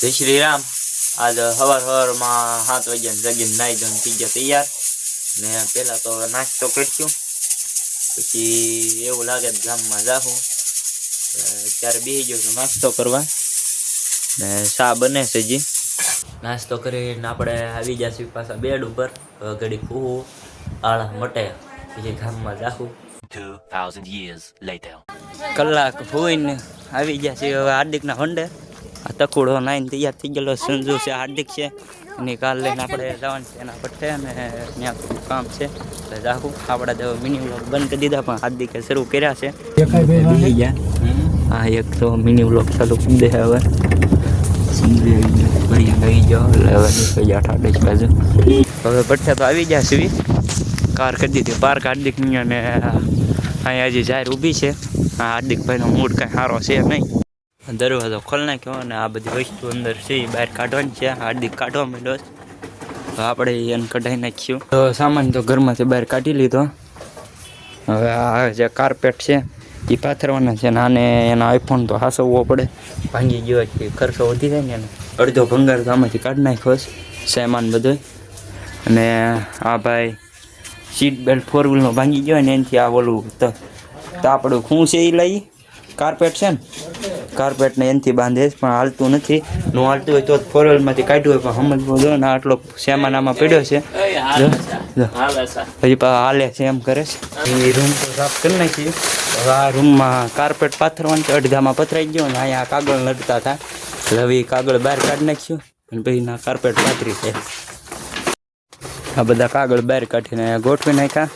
જય શ્રી રામ. આજ સવાર સવારમાં સાત વાગ્યા જગીને નાઈ ધોઈને થઈ ગયા તૈયાર. ને પેલા તો નાસ્તો કરશું. પછી એવું લાગે ગામમાં જાહું. અત્યારે બેસી ગયો છું નાસ્તો કરવા. ને ચા બને છે જી? નાસ્તો કરીને આપણે આવી જશું પાછા બેડ ઉપર. હવે ઘડી ફૂવું આળા મટે. પછી ગામમાં જાહું. 2,000 years later. કલાક હોઈને આવી ગયા છે હવે હાર્દિકના વંડે આ તકુડો નાઈને તૈયાર થઈ ગયેલો સંજુ છે હાર્દિક છે. એની કાલ લઈને આપણે જવાનું છે એના પટ્ટે અને ત્યાં થોડું કામ છે. એટલે જાહું આપણે તો મિની વ્લોગ બંધ કરી દીધા પણ હાર્દિકે શરૂ કર્યા છે. ગયા. હા એક તો મિની વ્લોગ ચાલુ કરી દે હવે. સંજુ ભાઈ ગઈ ગયો એટલે હવે નીકળી ગયા બાજુ. હવે પટ્ટે તો આવી ગયા સીવી કાર કરી દીધી. પાર્ક હાર્દિકની અને અહીંયા હજી જાહેર ઊભી છે. આ હાર્દિકભાઈનો મૂડ કાંઈ સારો છે નહીં. દરવાજો ખોલ નાખ્યો અને આ બધી વસ્તુ અંદર છે એ બહાર કાઢવાની છે. હાર્દિક કાઢવા માંડ્યો તો આપણે એને કઢાઈ નાખ્યું. તો સામાન તો ઘરમાંથી બહાર કાઢી લીધો. હવે આ જે કાર્પેટ છે એ પાથરવાના છે ને આને એનો આઈફોન તો હાસવવો પડે. ભાંગી ગયો છે, ખર્ચો વધી જાય ને એને. અડધો ભંગાર તો આમાંથી કાઢી નાખ્યો છે, સામાન બધો. અને આ ભાઈ સીટ બેલ્ટ ફોર વ્હીલનો ભાંગી ગયો ને એનાથી આ ઓલું તો આપણું શું છે એ લઈ? કાર્પેટ છે ને? કાર્પેટ એનથી બાંધે પણ હાલતું નથી. નું હાલતું હોય તો જ ફોર વ્હીલમાંથી કાઢ્યું હોય, પણ સમજવું જો ને આટલો સામાન આમાં પડ્યો છે. હજી હાલે છે, એમ કરે છે. એ રૂમ તો સાફ કરી નાખીએ હવે આ રૂમમાં કાર્પેટ પાથરવાનું છે, અડધામાં પથરાઈ ગયો ને અહીંયા કાગળ લડતા હતા. એટલે હવે કાગળ બહાર કાઢી નાખ્યું અને પછી ના કાર્પેટ પાથરી છે. આ બધા કાગળ બહાર કાઢીને ગોઠવી નાખ્યા.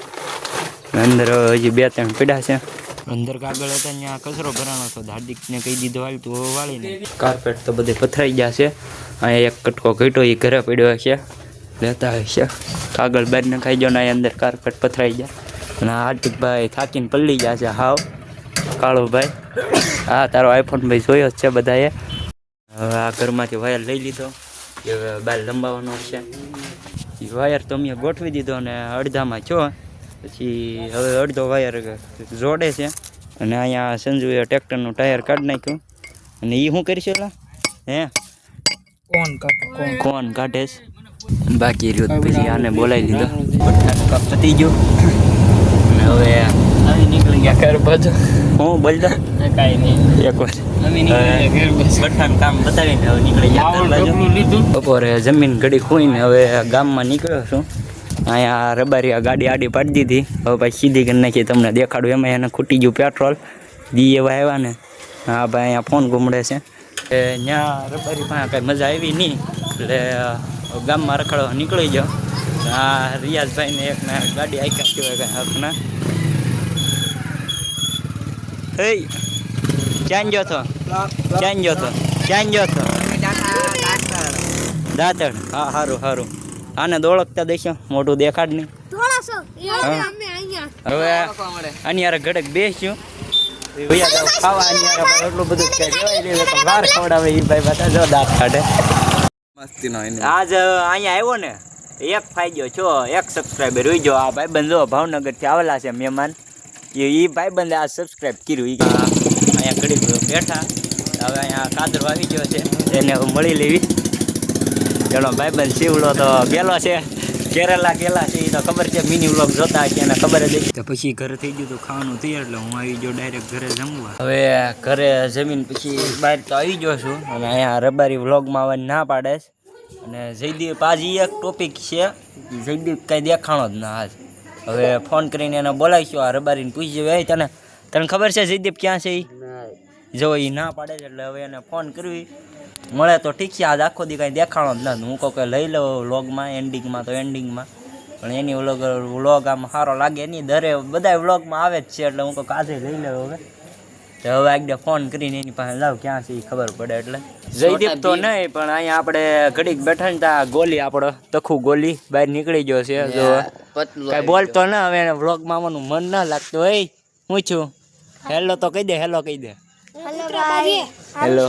અંદર હજી બે ત્રણ પીડા છે. અંદર કાગળ હતા ત્યાં કચરો ભરાણો હતો. હાર્દિકને કહી દીધો, હાલ તું હવે વાળીને કાર્પેટ તો બધે પથરાઈ ગયા છે. અહીંયા એક કટકો ઘટ્યો, એ ઘરે પડ્યો છે. લેતા છે. કાગળ બહાર નખાઈ ગયો ને અંદર કાર્પેટ પથરાઈ ગયા. અને હાર્દિકભાઈ થાકીને પલ્લી ગયા છે. હાવ. કાળુભાઈ, હા, તારો આઈફોન ભાઈ જોયો જ છે બધાએ. હવે આ ઘરમાંથી વાયર લઈ લીધો. એ હવે બહાર લંબાવવાનો છે. એ વાયર તો અમે ગોઠવી દીધો ને અડધામાં છો પછી હવે અડધો વાયર જોડે છે. અને અહીંયા સંજુએ ટ્રેક્ટરનું ટાયર કાઢી નાખ્યું. અને એ શું કરીશું એલા હે? કોણ કાઢે? કોણ? કાઢે છે? બાકી રહ્યું પછી આને બોલાવી લીધો. કપ પતી ગયું. અને હવે આવી નીકળી ગયા ઘર બાજુ. હું બોલતા? કાંઈ નહીં. એક વાર. નવી નીકળી ઘેર બસ પઠાણ કામ બતાવીને નીકળી ગયા બાજુ. ડબલું બપોરે જમીન ઘડી ખોઈને હવે ગામમાં નીકળ્યો છું. અહીંયા રબારી ગાડી આડી પાડી દીધી. હવે ભાઈ સીધી કરી નાખી તમને દેખાડું. એમાં એને ખૂટી ગયું પેટ્રોલ. દી એવા આવ્યા ને. હા ભાઈ, અહીંયા ફોન ઘૂમડે છે. એ ત્યાં રબારી પાસે કાંઈ મજા આવી નહીં. એટલે ગામમાં રખડો નીકળી ગયો. આ રિયાઝભાઈને એકને ગાડી આખ્યા કહેવાય કાંઈ હકના હે ક્યાં ગયો તો? ક્યાં તો? ક્યાં ગયો તો? દાંતણ. હા સારું સારું આને દોળકતા ઓળખતા દેશો મોટું દેખાડ નહીં. થોડા સો હા. અમે અહીંયા. હવે આની યાર ઘડક બેસ્યું. ભૈયા જાવ ખાવા આની યાર એટલું બધું કઈ રેવાય નહીં તો વાર ખવડાવે એ ભાઈ બધા. જો દાંત કાઢે. આજ અહીંયા આવ્યો ને એક ફાયદો છો એક સબસ્ક્રાઈબર હોઈ આ ભાઈબંધ જો ભાવનગરથી આવેલા છે મહેમાન. એ ભાઈ ભાઈબંધે આ સબસ્ક્રાઈબ કર્યું. કે અહીંયા ઘડીક બેઠા. હવે અહીંયા કાદર વાવી ગયો છે. એને મળી લેવી. ચલો ભાઈબંધ શિવલો તો ગેલો છે. કેરેલા ગેલા છે એ તો ખબર છે મિની વ્લોગ જોતા છે એને ખબર જ તો પછી ઘરે થઈ ગયું તો ખાવાનું તૈયાર એટલે હું આવી ગયો ડાયરેક્ટ ઘરે જમવા. હવે ઘરે જમીન પછી બહાર તો આવી ગયો છું અને અહીંયા રબારી વ્લોગમાં આવવાની ના પાડે અને જયદીપ આજે એક ટોપિક છે જયદીપ કાંઈ દેખાણો જ ના આજ હવે ફોન કરીને એને બોલાવીશું આ રબારીને પૂછી એ તને તને ખબર છે જયદીપ ક્યાં છે એ જો એ ના પાડે છે એટલે હવે એને ફોન કરવી. મળે તો ઠીક છે આજ આખો દી કાંઈ દેખાણો જ નથી. હું કહું કે લઈ લો વ્લોગમાં એન્ડિંગમાં તો એન્ડિંગમાં પણ એની વ્લોગ વ્લોગ આમ સારો લાગે એની. દરે બધા વ્લોગમાં આવે જ છે એટલે હું કહું આજે લઈ લો હવે. તો હવે આગળ ફોન કરીને એની પાસે લાવ ક્યાં છે ખબર પડે એટલે. જયદીપ તો નહીં પણ અહીંયા આપણે ઘડીક બેઠા ને ત્યાં ગોલી આપણો તખું ગોલી બહાર નીકળી ગયો છે જો. કઈ બોલતો ના હવે એને વ્લોગમાં આવવાનું મન ના લાગતું. હોય હું છું? હેલો તો કહી દે હેલો કહી દે. હેલો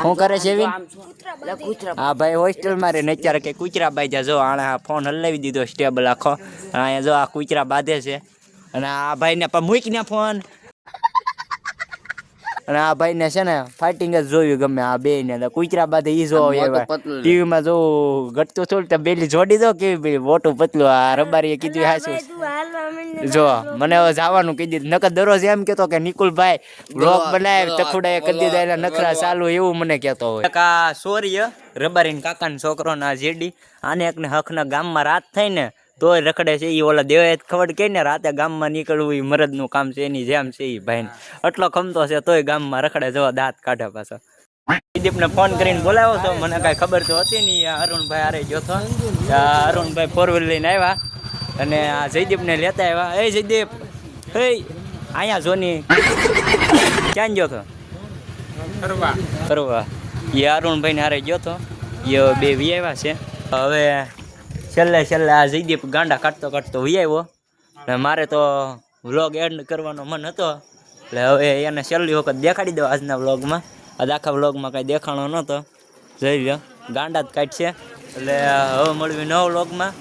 શું કરે છે હા ભાઈ હોસ્ટેલમાં રે. ને અત્યારે કે કૂતરા બાજ્યા જો આણે આ ફોન હલાવી દીધો સ્ટેબલ આખો. અહીંયા જો આ કૂતરા બાંધે છે. અને આ ભાઈને પણ મૂકીને ફોન અને આ ભાઈ ને છે ને ફાઇટિંગ જ જોયું ગમે આ બે ને. કુચરા બાદ ઈ જો ટીવી માં જો ઘટતું થોડું બેલી જોડી દો કેવી મોટું પતલું. આ રબારી કીધું હાસું જો મને હવે જવાનું કહી દીધું નકર દરરોજ એમ કેતો કે નિકુલભાઈ બ્લોગ બનાવે તખુડા કરી દીધા એટલે નખરા ચાલુ એવું મને કેતો હોય. કા સોરી રબારીન કાકાનો છોકરો ના જેડી. આને એકને હકના ગામમાં રાત થાય ને તોય રખડે છે. એ ઓલા દેવાય ખબર કે ને રાતે ગામમાં નીકળવું એ મરદનું કામ છે એની જેમ છે એ ભાઈને. એટલો ખમતો છે તોય ગામમાં રખડે જવા દાંત કાઢે પાછો. દીપને ફોન કરીને બોલાવ્યો તો મને કાંઈ ખબર તો હતી નહીં. અરુણભાઈ આરે ગયો હતો અરુણભાઈ ફોર વ્હીલ લઈને આવ્યા. અને આ જયદીપને લેતા આવ્યા. એ જયદીપ હે અહીંયા જોની ક્યાં ગયો તો? ફરવા. એ અરુણભાઈને હારે ગયો તો. એ બે વી આવ્યા છે. હવે છેલ્લે છેલ્લે આ જયદીપ ગાંડા કાઢતો કાઢતો વી આવ્યો અને મારે તો વ્લોગ એડ કરવાનો મન હતો. એટલે હવે એને છેલ્લી વખત દેખાડી દો આજના વ્લોગમાં. આજ આખા વ્લોગમાં કાંઈ દેખાણો નહોતો. જોઈ લો ગાંડા જ કાઢશે. એટલે હવે મળવી નવ વ્લોગમાં.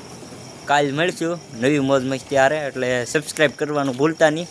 કાલ મળશું. નવી મોજ મસ્તી હારે. એટલે સબસ્ક્રાઈબ કરવાનું ભૂલતા નહીં.